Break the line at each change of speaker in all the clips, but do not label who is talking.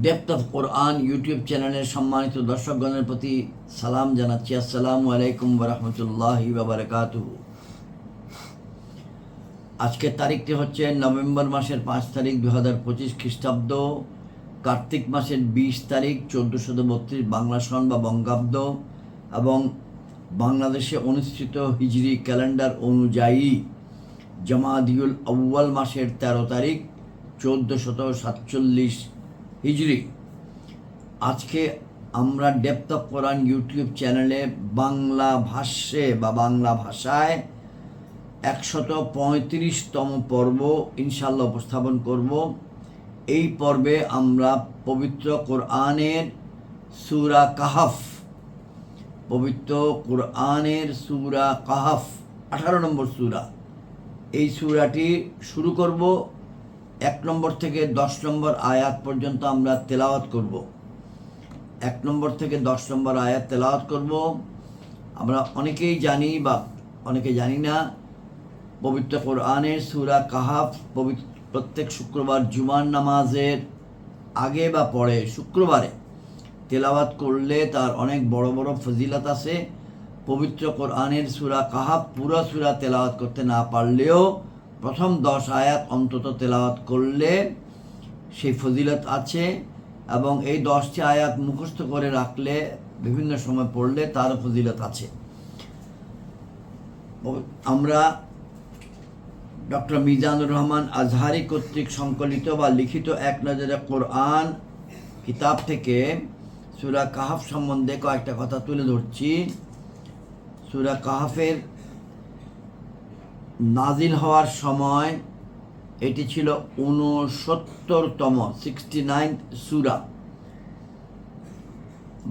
Depth of Quran YouTube চ্যানেলের সম্মানিত দর্শকগণের প্রতি সালাম জানাচ্ছি। আসসালামু আলাইকুম রহমতুল্লাহি বাবরকাতু আজকের তারিখটি হচ্ছে নভেম্বর মাসের পাঁচ তারিখ দু হাজার পঁচিশ খ্রিস্টাব্দ। কার্তিক মাসের বিশ তারিখ চোদ্দোশত বত্রিশ বাংলা সন বা বঙ্গাব্দ। এবং বাংলাদেশে অনুষ্ঠিত হিজরি ক্যালেন্ডার অনুযায়ী জামাদিউল আউ্য়াল মাসের তেরো তারিখ চোদ্দোশত সাতচল্লিশ হিজরি আজকে আমরা ডেপথ অফ কোরআন ইউটিউব চ্যানেলে বাংলা ভাষ্যে বা বাংলা ভাষায় একশত পঁয়ত্রিশতম পর্ব ইনশাল্লাহ উপস্থাপন করব। এই পর্বে আমরা পবিত্র কোরআনের সুরা কাহাফ, পবিত্র কোরআনের সুরা কাহাফ, আঠারো নম্বর সুরা। এই সুরাটি শুরু করব। এক নম্বর থেকে দশ নম্বর আয়াত পর্যন্ত আমরা তেলাওয়াত করব। এক নম্বর থেকে দশ নম্বর আয়াত তেলাওয়াত করব। আমরা অনেকেই জানি বা অনেকে জানি না, পবিত্র কোরআনের সুরা কাহাফ পবিত্র প্রত্যেক শুক্রবার জুমার নামাজের আগে বা পরে শুক্রবারে তেলাওয়াত করলে তার অনেক বড় বড় ফজিলত আছে। পবিত্র কোরআনের সুরা কাহাব পুরো সুরা তেলাওয়াত করতে না পারলেও প্রথম দশ আয়াত অন্তত তেলাওয়াত করলে সেই ফজিলত আছে এবং এই দশটি আয়াত মুখস্থ করে রাখলে, বিভিন্ন সময় পড়লে তার ফজিলত আছে। আমরা ডক্টর মিজানুর রহমান আজহারি কর্তৃক সংকলিত বা লিখিত এক নজরে কোরআন কিতাব থেকে সুরা কাহাফ সম্বন্ধে কয়েকটা কথা তুলে ধরছি। সুরা কাহাফের নাজিল হওয়ার সময় এটি ছিল ঊনসত্তরতম সিক্সটি নাইন সুরা।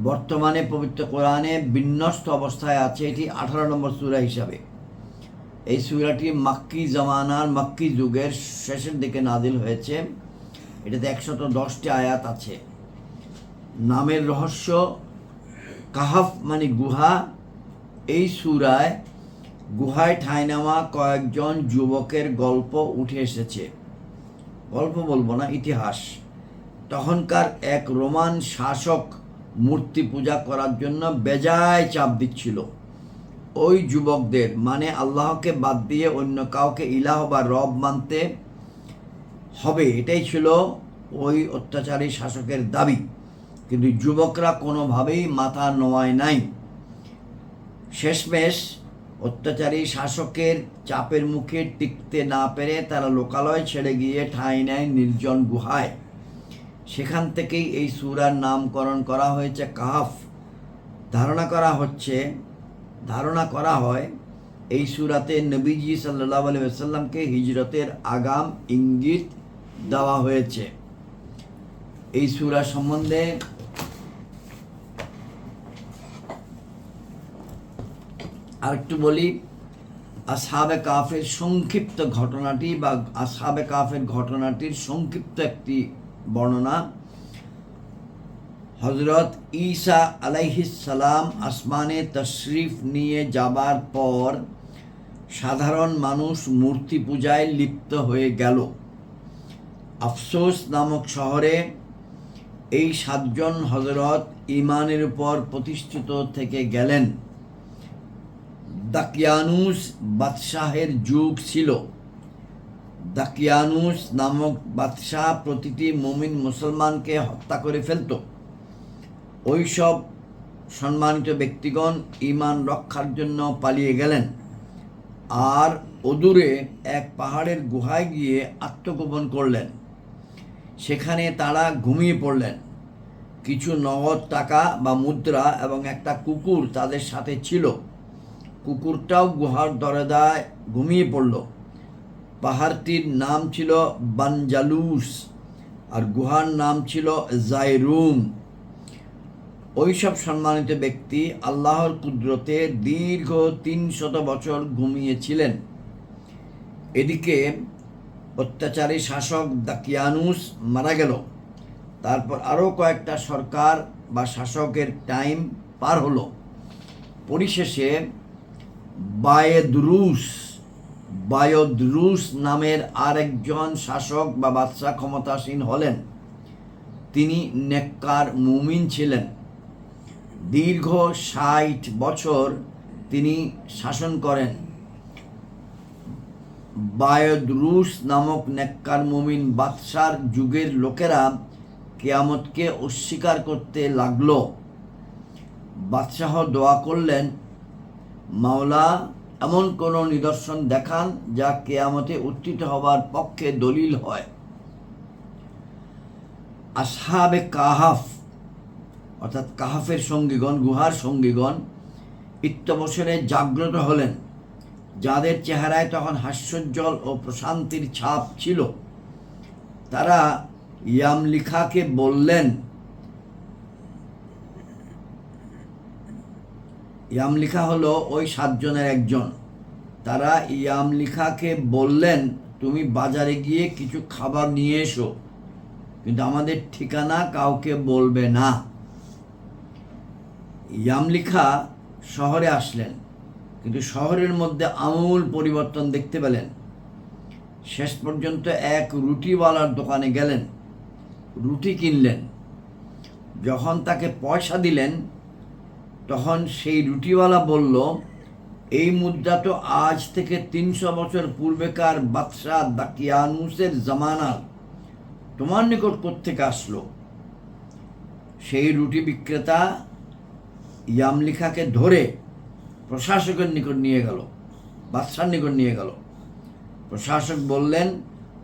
বর্তমানে পবিত্র কোরআনে বিন্যস্ত অবস্থায় আছে এটি আঠারো নম্বর সুরা হিসাবে। এই সুরাটি মাক্কি জামানার মাক্কি যুগের শেষের দিকে নাদিল হয়েছে। এটাতে একশত দশটি আয়াত আছে। নামের রহস্য, কাহাফ মানে গুহা, এই সুরায় গুহায় ঠাঁই নেওয়া কয়েকজন যুবকের গল্প উঠে এসেছে। গল্প বলব না, ইতিহাস। তখনকার এক রোমান শাসক মূর্তি পূজা করার জন্য বেজায় চাপ দিচ্ছিল। ওই যুবকদের মানে আল্লাহকে বাদ দিয়ে অন্য কাউকে ইলাহ বা রব মানতে হবে, এটাই ছিল ওই অত্যাচারী শাসকের দাবি। কিন্তু যুবকরা কোনোভাবেই মাথা নোয়ায় নাই। শেষমেশ অত্যাচারী শাসকের চাপের মুখে টিকতে না পেরে তারা লোকালয় ছেড়ে গিয়ে ঠাঁই নেয় নির্জন গুহায়। সেখান থেকেই এই সুরার নামকরণ করা হয়েছে কাহাফ। ধারণা করা হচ্ছে, ধারণা করা হয়, এই সুরাতে নবীজি সাল্লাহ আলী সাল্লামকে হিজরতের আগাম ইঙ্গিত দেওয়া হয়েছে। এই সুরা সম্বন্ধে আরেকটু বলি আসহাবে কাফের সংক্ষিপ্ত ঘটনাটি বা আসহাবে কাফের ঘটনাটির সংক্ষিপ্ত একটি বর্ণনা। হজরত ঈসা আলাইহিসালাম আসমানে তশরিফ নিয়ে যাবার পর সাধারণ মানুষ মূর্তি পূজায় লিপ্ত হয়ে গেল। আফসোস নামক শহরে এই সাতজন হজরত ইমানের উপর প্রতিষ্ঠিত থেকে গেলেন। দাকিয়ানুস বাদশাহের যুগ ছিল। দাকিয়ানুস নামক বাদশাহ প্রতিটি মমিন মুসলমানকে হত্যা করে ফেলত। ওইসব সম্মানিত ব্যক্তিগণ ইমান রক্ষার জন্য পালিয়ে গেলেন। আর অদূরে এক পাহাড়ের গুহায় গিয়ে আত্মগোপন করলেন। সেখানে তারা ঘুমিয়ে পড়লেন। কিছু নগদ টাকা বা মুদ্রা এবং একটা কুকুর তাদের সাথে ছিল। কুকুরটাও গুহার দরদায় ঘুমিয়ে পড়ল। পাহাড়টির নাম ছিল বানজালুস আর গুহার নাম ছিল জাইরুম। ওইসব সম্মানিত ব্যক্তি আল্লাহর কুদরতে দীর্ঘ তিন শত বছর ঘুমিয়েছিলেন। এদিকে অত্যাচারী শাসক দাকিয়ানুস মারা গেল। তারপর আরও কয়েকটা সরকার বা শাসকের টাইম পার হলো। পরিশেষে বায়েদরুস, বায়োদ্রুস নামের আরেকজন শাসক বা বাদশাহ ক্ষমতাসীন হলেন। তিনি নেককার মুমিন ছিলেন। দীর্ঘ ষাট বছর তিনি শাসন করেন। বায়দরুস নামক নেককার মুমিন বাদশার যুগের লোকেরা কেয়ামতকে অস্বীকার করতে লাগল। বাদশাহ দোয়া করলেন মাওলা এমন কোনো নিদর্শন দেখান যা কেয়ামতে উত্থিত হবার পক্ষে দলিল হয়। আসহাবে কাহাফ, অর্থাৎ কাহাফের সঙ্গীগণ, গুহার সঙ্গীগণ ইত্যবসরে জাগ্রত হলেন। যাদের চেহারায় তখন হাস্যোজ্জ্বল ও প্রশান্তির ছাপ ছিল। তারা ইয়ামলিখাকে বললেন ইয়ামলিখা হলো ওই সাতজনের একজন। তারা ইয়ামলিখাকে বললেন, তুমি বাজারে গিয়ে কিছু খাবার নিয়ে এসো। কিন্তু আমাদের ঠিকানা কাউকে বলবে না। ইয়ামলিখা শহরে আসলেন, কিন্তু শহরের মধ্যে আমূল পরিবর্তন দেখতে পেলেন। শেষ পর্যন্ত এক রুটিওয়ালার দোকানে গেলেন, রুটি কিনলেন। যখন তাকে পয়সা দিলেন তখন সেই রুটিওয়ালা বলল, এই মুদ্রা তো আজ থেকে তিনশো বছর পূর্বেকার বাদশাহ দাকিয়ানুসের জামানার। তোমার নিকট থেকে আসলো? সেই রুটি বিক্রেতা ইয়ামলিখাকে ধরে প্রশাসকের নিকট নিয়ে গেল, বাদশার নিকট নিয়ে গেল। প্রশাসক বললেন,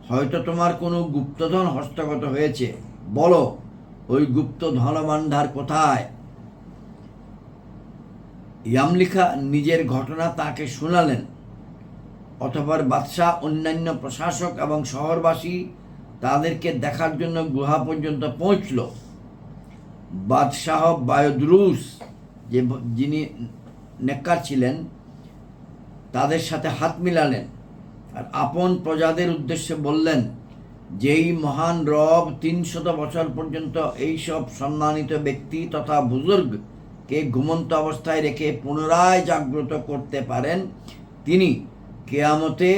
হয়তো তোমার কোনো গুপ্তধন হস্তগত হয়েছে। বলো, ওই গুপ্ত ধনভাণ্ডার কোথায়? ইয়ামলিখা নিজের ঘটনা তাকে শোনালেন। অতপর বাদশাহ, অন্যান্য প্রশাসক এবং শহরবাসী তাদেরকে দেখার জন্য গুহা পর্যন্ত পৌঁছল। বাদশাহ বায়ুদ্রুস, যে যিনি নেককার ছিলেন, তাদের সাথে হাত মিলালেন আর আপন প্রজাদের উদ্দেশ্যে বললেন, যেই মহান রব তিনশত বছর পর্যন্ত এইসব সম্মানিত ব্যক্তি তথা বুজুর্গকে ঘুমন্ত অবস্থায় রেখে পুনরায় জাগ্রত করতে পারেন, তিনি কেয়ামতে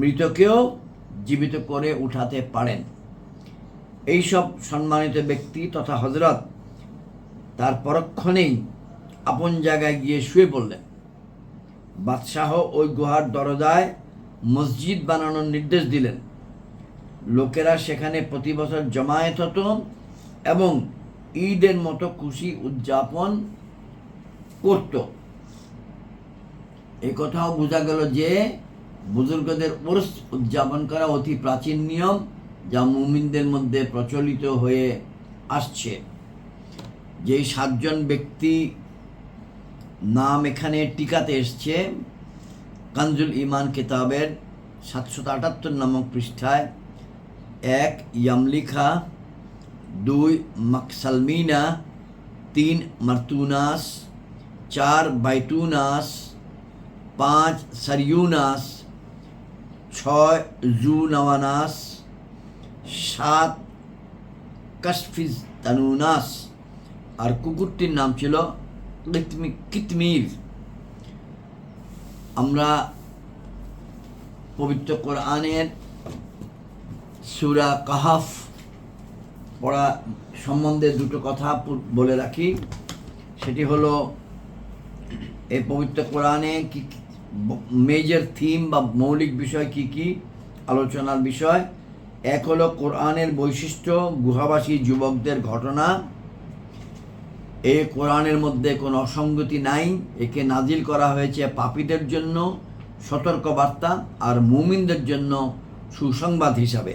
মৃতকেও জীবিত করে উঠাতে পারেন। এইসব সম্মানিত ব্যক্তি তথা হজরত তার পরক্ষণেই আপন জায়গায় গিয়ে শুয়ে পড়লেন। বাদশাহ ওই গুহার দরজায় মসজিদ বানানোর নির্দেশ দিলেন। লোকেরা সেখানে প্রতি বছর জমায়েত হতো এবং ঈদের মতো খুশি উদযাপন করত। এ কথাও বোঝা গেল যে বুজুর্গদের উর্স উদযাপন করা অতি প্রাচীন নিয়ম যা মুমিনদের মধ্যে প্রচলিত হয়ে আসছে। যেই সাতজন ব্যক্তি নাম এখানে টিকাতে এসছে, কানজুল ইমান কিতাবের সাতশত আটাত্তর নামক পৃষ্ঠায় এক ইয়ামলিখা দুই, মাকসালমিনা, তিন, মার্তুনাস, চার, বাইতুনাস, পাঁচ, সারিউনাস, ছয়, জুনাওয়ানাস, সাত কাশফিজ তানুনাস আর কুকুরটির নাম ছিল কিতমি কিতমির। আমরা পবিত্র কোরআনের সুরা কাহাফ পড়া সম্বন্ধে দুটো কথা বলে রাখি। সেটি হলো, এই পবিত্র কোরআনে কি মেজর থিম বা মৌলিক বিষয় কি কি, আলোচনার বিষয়। এক হলো কোরআনের বৈশিষ্ট্য, গুহাবাসী যুবকদের ঘটনা। এ কোরআনের মধ্যে কোনো অসঙ্গতি নাই, একে নাজিল করা হয়েছে পাপীদের জন্য সতর্কবার্তা আর মুমিনদের জন্য সুসংবাদ হিসাবে।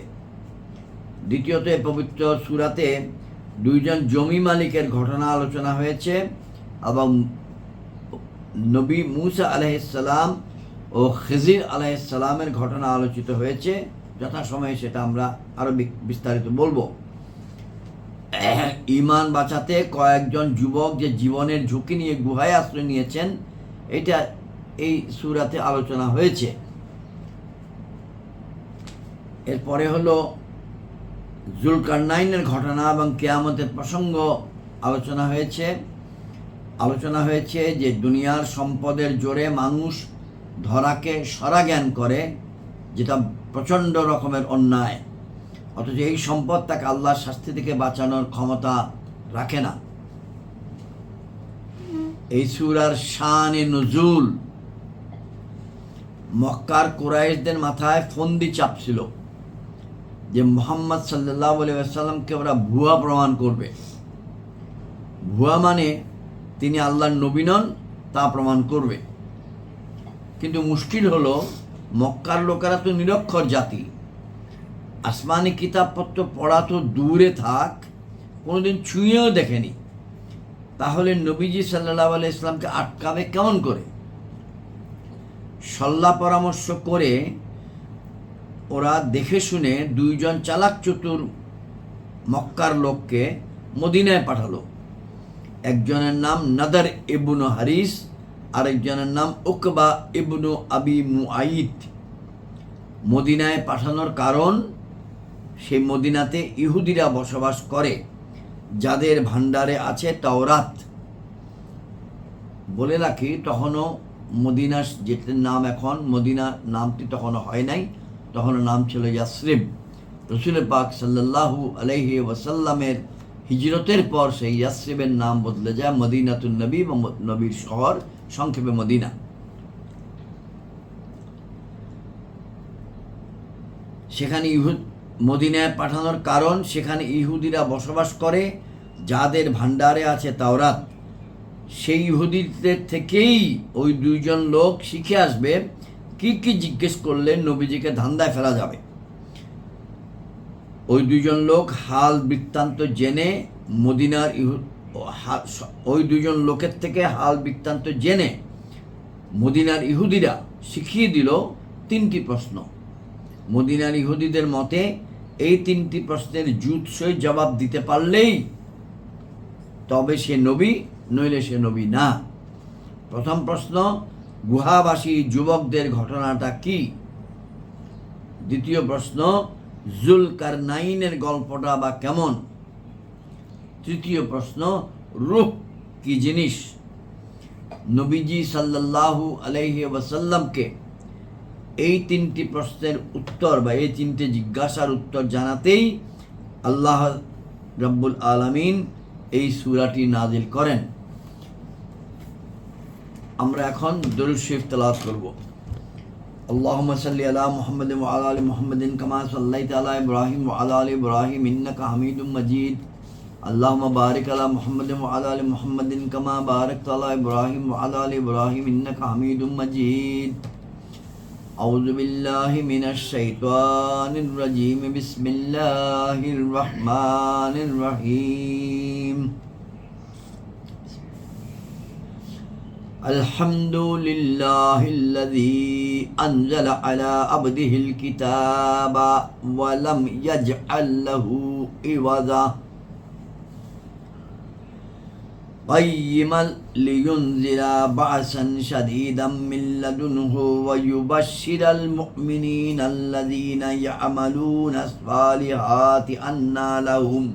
দ্বিতীয়ত পবিত্র সুরাতে দুইজন জমি মালিকের ঘটনা আলোচনা হয়েছে এবং নবী মুসা আলাইসাল্লাম ও খিজির আলাইসাল্লামের ঘটনা আলোচিত হয়েছে। যথাসময়ে সেটা আমরা আরও বিস্তারিত বলব। ইমান বাঁচাতে কয়েকজন যুবক যে জীবনের ঝুঁকি নিয়ে গুহায় আশ্রয় নিয়েছেন, এটা এই সুরাতে আলোচনা হয়েছে। এরপরে হলো জুলকারনাইনের ঘটনা এবং কেয়ামতের প্রসঙ্গ আলোচনা হয়েছে। আলোচনা হয়েছে যে দুনিয়ার সম্পদের জোরে মানুষ ধরাকে সরা জ্ঞান করে, যেটা প্রচণ্ড রকমের অন্যায়। অথচ এই সম্পদ তাকে আল্লাহর শাস্তি থেকে বাঁচানোর ক্ষমতা রাখে না। এই সুরার শানে নজুল মক্কার কুরাইশদের মাথায় ফন্দি চাপছিল। যে মোহাম্মদ সাল্লাহ আসাল্লামকে ওরা ভুয়া প্রমাণ করবে। ভুয়া মানে তিনি আল্লাহর নবী নন, তা প্রমাণ করবে। কিন্তু মুশকিল হলো, মক্কার লোকেরা তো নিরক্ষর জাতি। আসমানি কিতাবপত্র পড়া তো দূরে থাক, কোনোদিন ছুঁয়েও দেখেনি। তাহলে নবীজি সাল্লাহ আলাই ইসলামকে আটকাবে কেমন করে? সল্লা পরামর্শ করে ওরা দেখে শুনে দুইজন চালাক চতুর মক্কার লোককে মদিনায় পাঠালো। একজনের নাম নাদার ইবনু হারিস, আরেকজনের নাম ওকবা ইবনু আবি মুআইদ মদিনায় পাঠানোর কারণ, সেই মদিনাতে ইহুদিরা বসবাস করে, যাদের ভাণ্ডারে আছে তাওরাত। বলে রাখি, তখনও মদিনা যেটার নাম এখন মদিনা নামটি তখনও হয় নাই। তখনও নাম ছিল ইয়াসরিব। রসুল পাক সাল্লাল্লাহু আলাইহি ওয়াসাল্লামের হিজরতের পর সেই ইয়াসরিবের নাম বদলে যায় মদিনাতুল নবী বা নবীর শহর, সংক্ষেপে মদিনা। সেখানে ইহুদ মদিনায় পাঠানোর কারণ, সেখানে ইহুদিরা বসবাস করে, যাদের ভাণ্ডারে আছে তাওরাত। সেই ইহুদিদের থেকেই ওই দুইজন লোক শিখে আসবে কি কি জিজ্ঞেস করলে নবীজিকে ধান্দায় ফেলা যাবে? ওই দুজন লোক হাল বৃত্তান্ত জেনে মদিনার ওই দুজন লোকের থেকে হাল বৃত্তান্ত জেনে মদিনার ইহুদিরা শিখিয়ে দিল তিনটি প্রশ্ন। মদিনার ইহুদিদের মতে এই তিনটি প্রশ্নের জুৎসই জবাব দিতে পারলেই তবে সে নবী, নইলে সে নবী না। প্রথম প্রশ্ন গুহাবাসী যুবকদের ঘটনাটা কি? দ্বিতীয় প্রশ্ন জুলকার নাইনের গল্পটা বা কেমন? তৃতীয় প্রশ্ন রুহ কি জিনিস? নবীজি সাল্লাল্লাহু আলাইহি ওয়াসাল্লামকে এই তিনটি প্রশ্নের উত্তর বা এই তিনটি জিজ্ঞাসার উত্তর জানাতেই আল্লাহ রব্বুল আলমিন এই সুরাটি নাজিল করেন। আমরা এখন দরুদ শরীফ তেলাওয়াত করব اللهم صل على محمد وعلى ال محمد كما صليت على ابراهيم وعلى ال ابراهيم انك حميد مجيد اللهم بارك على محمد وعلى ال محمد كما باركت على ابراهيم وعلى ال ابراهيم انك حميد مجيد أعوذ بالله من الشيطان الرجيم بسم الله الرحمن الرحيم الحمد لله الذي أنزل على عبده الكتاب ولم يجعل له عوضا قيما لينزل بعثا شديدا من لدنه ويبشر المؤمنين الذين يعملون الصالحات أن لهم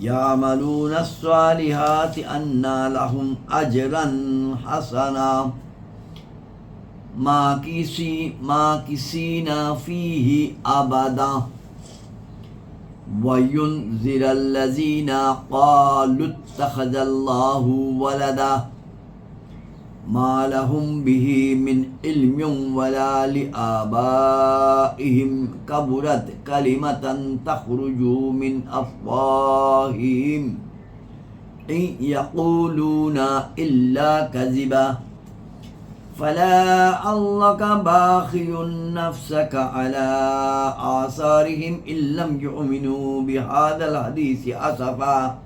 يعملون الصالحات أن لهم أجرا حسنا. ماكسي ماكسين فيه أبدا. وينذر الذين قالوا اتخذ الله ولدا. ما لهم به من علم ولا لآبائهم كبرت كلمة تخرج من أفواههم إن يقولون إلا كذبا فلا علك باخي نفسك على آثارهم إن لم يؤمنوا بهذا الحديث أسفا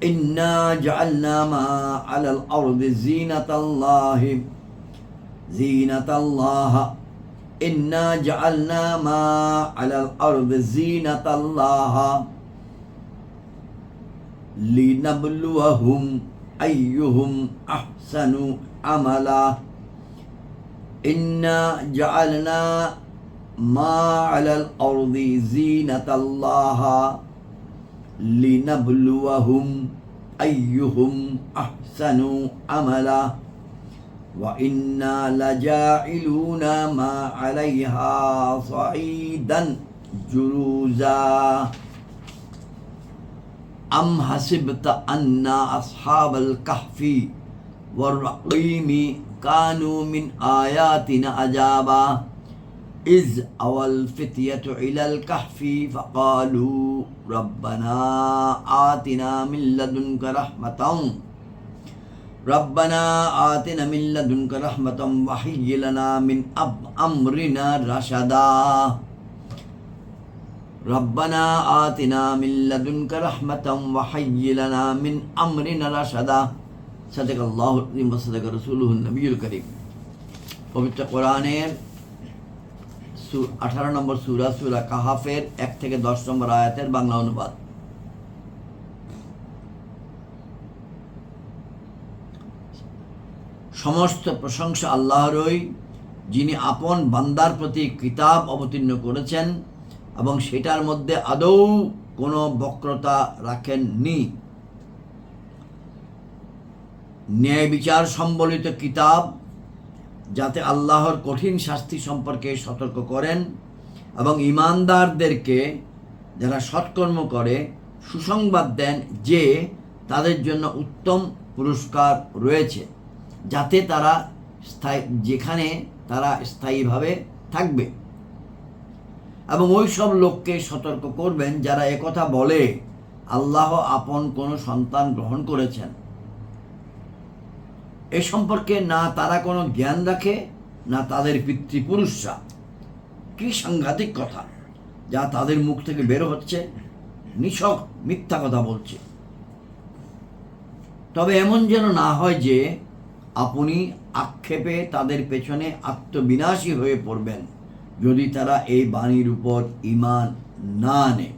إنا جعلنا ما على الأرض زينة الله زينة الله. إنا جعلنا ما على الأرض زينة الله لنبلوهم أيهم أحسن عملا. إنا جعلنا ما على الأرض زينة الله لنبلوهم أيهم أحسن عملا وإنا لجاعلون ما عليها صعيدا جروزا أم حسبت أن أصحاب الكهف والرقيم كانوا من آياتنا عجابا إذ أوى الفتية إلى الكهف فقالوا ربنا آتنا من لدنك رحمة ربنا آتنا من لدنك رحمة وهيئ لنا من أب- أمرنا رشدا ربنا آتنا من لدنك رحمة وهيئ لنا من أمرنا رشدا صدق الله العظيم وصدق رسوله النبي الكريم পবিত্র কোরআনের আঠারো নম্বর সুরা সুরা কাহাফের এক থেকে দশ নম্বর আয়াতের বাংলা অনুবাদ। সমস্ত প্রশংসা আল্লাহরই, যিনি আপন বান্দার প্রতি কিতাব অবতীর্ণ করেছেন এবং সেটার মধ্যে আদৌ কোনো বক্রতা রাখেননি। ন্যায় বিচার সম্বলিত কিতাব যাতে আল্লাহর কঠিন শাস্তি সম্পর্কে সতর্ক করেন এবং ইমানদারদেরকে যারা সৎকর্ম করে, সুসংবাদ দেন যে তাদের জন্য উত্তম পুরস্কার রয়েছে, যাতে তারা স্থায়ী, যেখানে তারা স্থায়ীভাবে থাকবে। এবং ওই সব লোককে সতর্ক করবেন যারা একথা বলে, আল্লাহ আপন কোনো সন্তান গ্রহণ করেছেন। এ সম্পর্কে না তারা কোনো জ্ঞান রাখে, না তাদের পিতৃপুরুষরা। কি সাংঘাতিক কথা, যা তাদের মুখ থেকে বের হচ্ছে, নিছক মিথ্যা কথা বলছে। তবে এমন যেন না হয় যে, আপনি আক্ষেপে তাদের পেছনে আত্মবিনাশী হয়ে পড়বেন, যদি তারা এই বাণীর উপর ইমান না আনে।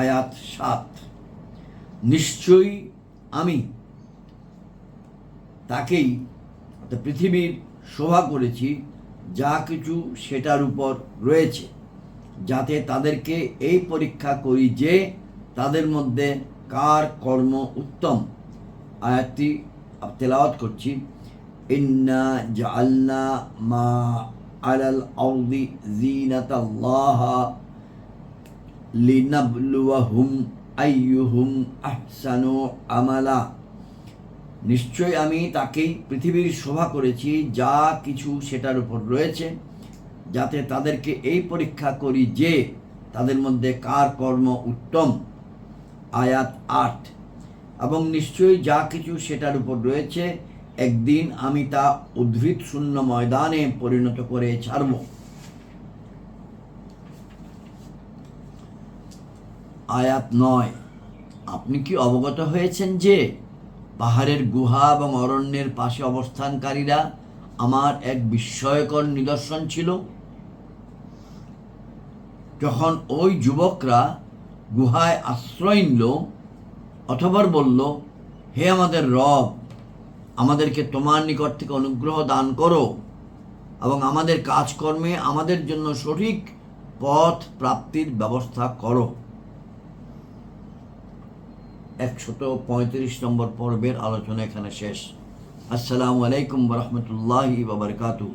আয়াত সাত, নিশ্চয়ই আমি তাকেই অর্থাৎ পৃথিবীর শোভা করেছি, যা কিছু সেটার উপর রয়েছে, যাতে তাদেরকে এই পরীক্ষা করি যে তাদের মধ্যে কার কর্ম উত্তম। আয়াতটি তেলাওয়াত করছি, ইন্না জাআলনা মা আলাল আরদি জিনাতাল্লাহ লিনাবলুয়াহুম আইয়ুহুম আহসানু আমালা। নিশ্চয় আমি তাকেই পৃথিবীর শোভা করেছি, যা কিছু সেটার উপর রয়েছে, যাতে তাদেরকে এই পরীক্ষা করি যে তাদের মধ্যে কার কর্ম উত্তম। আয়াত আট। এবং নিশ্চয়ই যা কিছু সেটার উপর রয়েছে, একদিন আমি তা উদ্ভিদ শূন্য ময়দানে পরিণত করে ছাড়ব। আয়াত নয়। আপনি কি অবগত হয়েছেন যে পাহাড়ের গুহা এবং অরণ্যের পাশে অবস্থানকারীরা আমার এক বিস্ময়কর নিদর্শন ছিল। যখন ওই যুবকরা গুহায় আশ্রয় নিল অথবা বলল, হে আমাদের রব, আমাদেরকে তোমার নিকট থেকে অনুগ্রহ দান করো এবং আমাদের কাজকর্মে আমাদের জন্য সঠিক পথ প্রাপ্তির ব্যবস্থা করো। একশত পঁয়ত্রিশ নম্বর পর্বের আলোচনা এখানে শেষ। আসসালামু আলাইকুম রহমতুল্লাহি বাবরকাতু